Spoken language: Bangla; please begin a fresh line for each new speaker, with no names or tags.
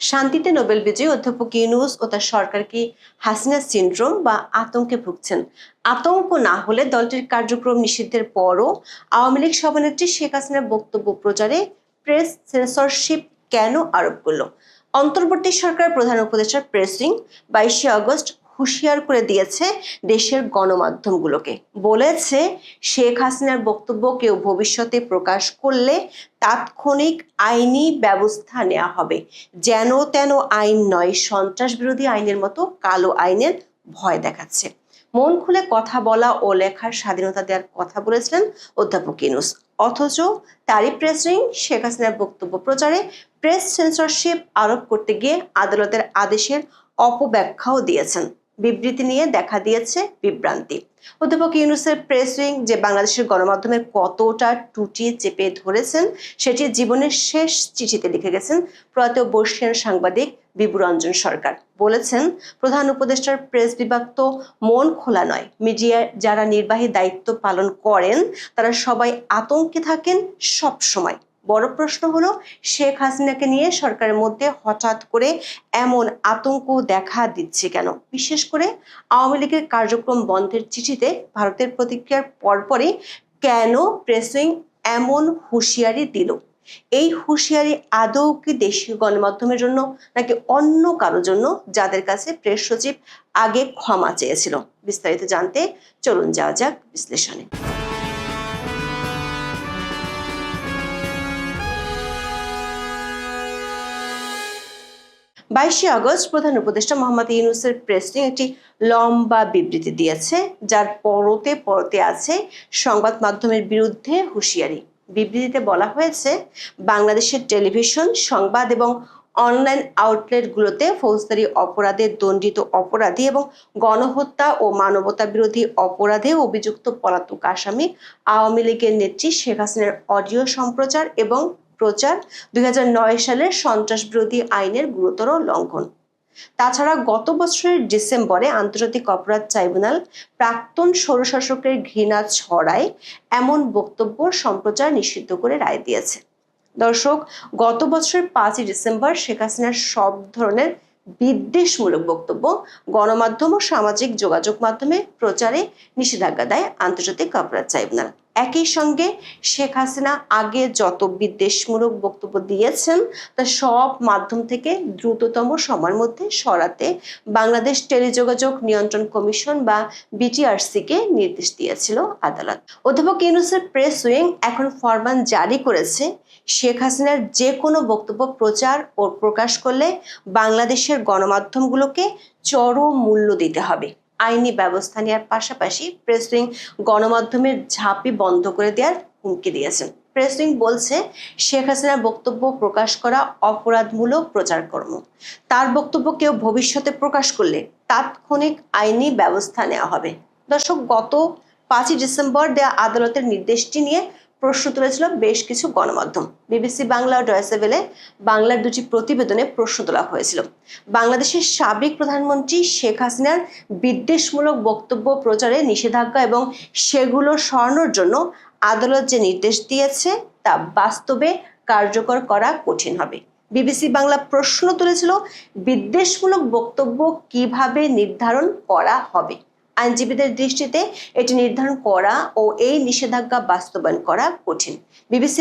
শান্তিতে নোবেল বিজয়ী অধ্যাপক ইউনুস ও তার সরকার কি হাসিনা সিন্ড্রোম বা আতঙ্কে ভুগছেন? আতঙ্ক না হলে দলটির কার্যক্রম নিষিদ্ধের পরও আওয়ামী লীগ সভানেত্রী শেখ হাসিনার বক্তব্য প্রচারে প্রেস সেন্সরশিপ কেন আরোপ করল? অন্তর্বর্তী সরকার প্রধান উপদেষ্টার প্রেসিং বাইশে আগস্ট হুঁশিয়ার করে দিয়েছে দেশের গণমাধ্যমগুলোকে। বলেছে, শেখ হাসিনার বক্তব্য কেউ ভবিষ্যতে প্রকাশ করলে তাৎক্ষণিক আইনি ব্যবস্থা নেওয়া হবে। যেন তেন আইন নয় সন্ত্রাস বিরোধী আইনের মতো কালো আইনের ভয় দেখাচ্ছে। মন খুলে কথা বলা ও লেখার স্বাধীনতা দেওয়ার কথা বলেছিলেন অধ্যাপক ইনুস অথচ তারই প্রেস শেখ হাসিনার বক্তব্য প্রচারে প্রেস সেন্সরশিপ আরোপ করতে গিয়ে আদালতের আদেশের অপব্যাখ্যাও দিয়েছেন। বিবৃতি নিয়ে দেখা দিয়েছে বিভ্রান্তি। অধ্যাপক ইউনুসের প্রেস উইং যে বাংলাদেশের গণমাধ্যমের কতটা টুটি চেপে ধরেছেন, সেটি জীবনের শেষ চিঠিতে লিখে গেছেন প্রয়াত বর্ষিয়ান সাংবাদিক বিভুরঞ্জন সরকার। বলেছেন, প্রধান উপদেষ্টার প্রেস বিভাগ তো মন খোলা নয়। মিডিয়ার যারা নির্বাহী দায়িত্ব পালন করেন, তারা সবাই আতঙ্কে থাকেন সব সময় বড় প্রশ্ন হলো, শেখ হাসিনাকে নিয়ে সরকারের মধ্যে হঠাৎ করে এমন আতঙ্ক দেখা দিচ্ছে কেন? বিশেষ করে আওয়ামী লীগের কার্যক্রম বন্ধের চিঠিতে ভারতের প্রতিক্রিয়ার পরপরই কেন প্রেসিং এমন হুঁশিয়ারি দিল? এই হুঁশিয়ারি আদৌ কি দেশীয় গণমাধ্যমের জন্য নাকি অন্য কারোর জন্য? যাদের কাছে প্রেস সচিব আগে ক্ষমা চেয়েছিল। বিস্তারিত জানতে চলুন যাওয়া যাক বিশ্লেষণে। বাইশে আগস্ট প্রধান উপদেষ্টা মোহাম্মদ ইউনুসের প্রেসিং একটি লম্বা বিবৃতি দিয়েছে, যার পরতে পরতে আছে সংবাদ মাধ্যমের বিরুদ্ধে হুঁশিয়ারি। বিবৃতিতে বলা হয়েছে, বাংলাদেশের টেলিভিশন, সংবাদ এবং অনলাইন আউটলেটগুলোতে ফৌজদারি অপরাধে দণ্ডিত অপরাধী এবং গণহত্যা ও মানবতা বিরোধী অপরাধে অভিযুক্ত পলাতক আসামি আওয়ামী লীগের নেত্রী শেখ হাসিনার অডিও সম্প্রচার এবং প্রচার, দুই সালের সন্ত্রাস বিরোধী আইনের গুরুতর লঙ্ঘন। তাছাড়া গত বছরের ডিসেম্বরে আন্তর্জাতিক অপরাধ ট্রাইব্যুনাল প্রাক্তন স্বৈরশাসকের ঘৃণা ছড়ায় এমন বক্তব্য সম্প্রচার নিষিদ্ধ করে রায় দিয়েছে। দর্শক, গত বছরের পাঁচই ডিসেম্বর শেখ হাসিনার সব ধরনের বিদ্বেষমূলক বক্তব্য গণমাধ্যম ও সামাজিক যোগাযোগ মাধ্যমে প্রচারে নিষেধাজ্ঞা দেয় আন্তর্জাতিক অপরাধ ট্রাইব্যুনাল। একই সঙ্গে শেখ হাসিনা আগে যত বিদ্বেষমূলক বক্তব্য দিয়েছেন, তা সব মাধ্যম থেকে দ্রুততম সময়ের মধ্যে সরাতে বাংলাদেশ টেলিযোগাযোগ নিয়ন্ত্রণ কমিশন বা বিটিআরসিকে নির্দেশ দিয়েছিল আদালত। অধ্যাপক ইউনুসের প্রেস উইং এখন ফরমান জারি করেছে। শেখ হাসিনার যে কোনো বক্তব্য প্রচার ও প্রকাশ করলে বাংলাদেশের গণমাধ্যমগুলোকে চরম মূল্য দিতে হবে। আইনি ব্যবস্থা নেওয়ার পাশাপাশি প্রেস উইং গণমাধ্যমের ঝাঁপি বন্ধ করে দেওয়ার হুমকি দিয়েছেন। প্রেস উইং বলছে, শেখ হাসিনার বক্তব্য প্রকাশ করা অপরাধমূলক প্রচারকর্ম। তার বক্তব্য কেউ ভবিষ্যতে প্রকাশ করলে তাৎক্ষণিক আইনি ব্যবস্থা নেওয়া হবে। দর্শক, গত পাঁচই ডিসেম্বর দেয়া আদালতের নির্দেশটি নিয়ে প্রশ্ন তুলেছিল বেশ কিছু গণমাধ্যম। বিবিসি বাংলা ও ডয়েসেভেলে বাংলার দুটি প্রতিবেদনে প্রশ্ন তোলা হয়েছিল। বাংলাদেশের সাবেক প্রধানমন্ত্রী শেখ হাসিনার বিদ্বেষমূলক বক্তব্য প্রচারে নিষেধাজ্ঞা এবং সেগুলো সরানোর জন্য আদালত যে নির্দেশ দিয়েছে তা বাস্তবে কার্যকর করা কঠিন হবে। বিবিসি বাংলা প্রশ্ন তুলেছিল, বিদ্বেষমূলক বক্তব্য কীভাবে নির্ধারণ করা হবে? আইনজীবীদের দৃষ্টিতে এটি নির্ধারণ করা ও এই নিষেধাজ্ঞা বাস্তবায়ন করা কঠিন। বিবিসি